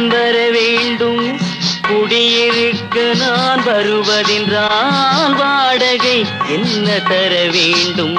நான் வர வேண்டும். குடியிருக்க நான் வருவதென்றால் வாடகை என்ன தர வேண்டும்?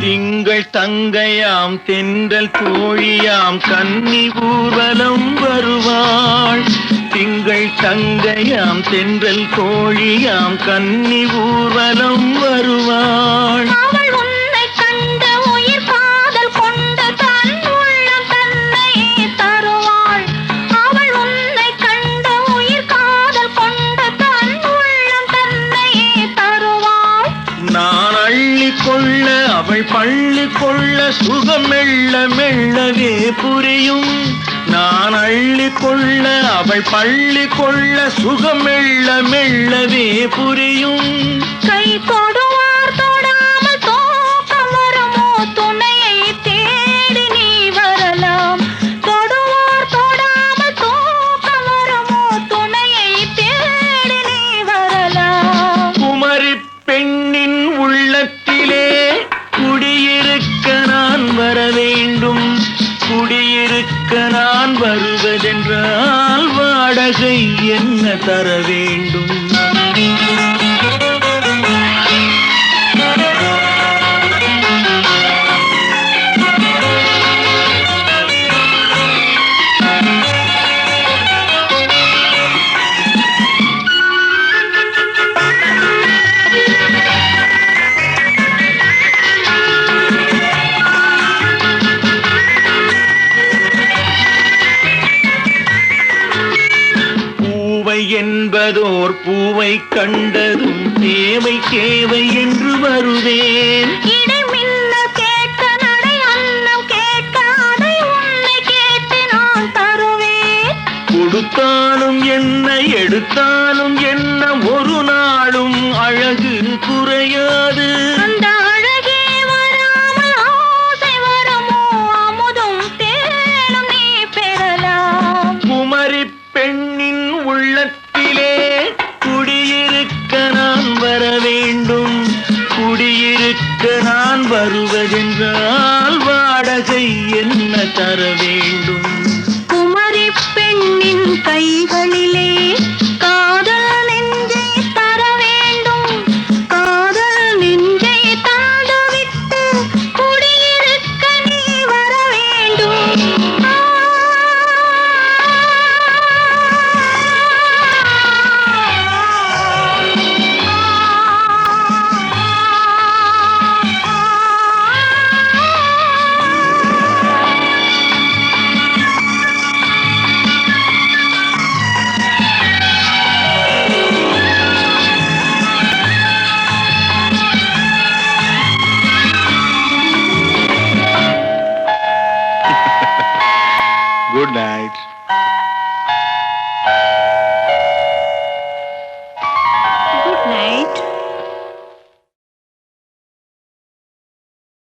திங்கள் தங்கையாம் தென்றல் தோழியாம் கன்னி ஊர்வலம் வருவாள். திங்கள் தங்கையாம் தென்றல் தோழியாம் கன்னி ஊர்வலம் வருவாள். சுகம் மெல்ல மெல்லவே புரியும். நான் அள்ளி கொள்ள அவள் பள்ளி கொள்ள சுகம் மெல்ல மெல்லவே புரியும். கை தருவதென்றால் வாடகை என்ன தர வேண்டும்? பூவை என்பதோர் பூவை கண்டதும் தேவை தேவை என்று வருவேன். கொடுத்தாலும் என்ன எடுத்தாலும் Thanks.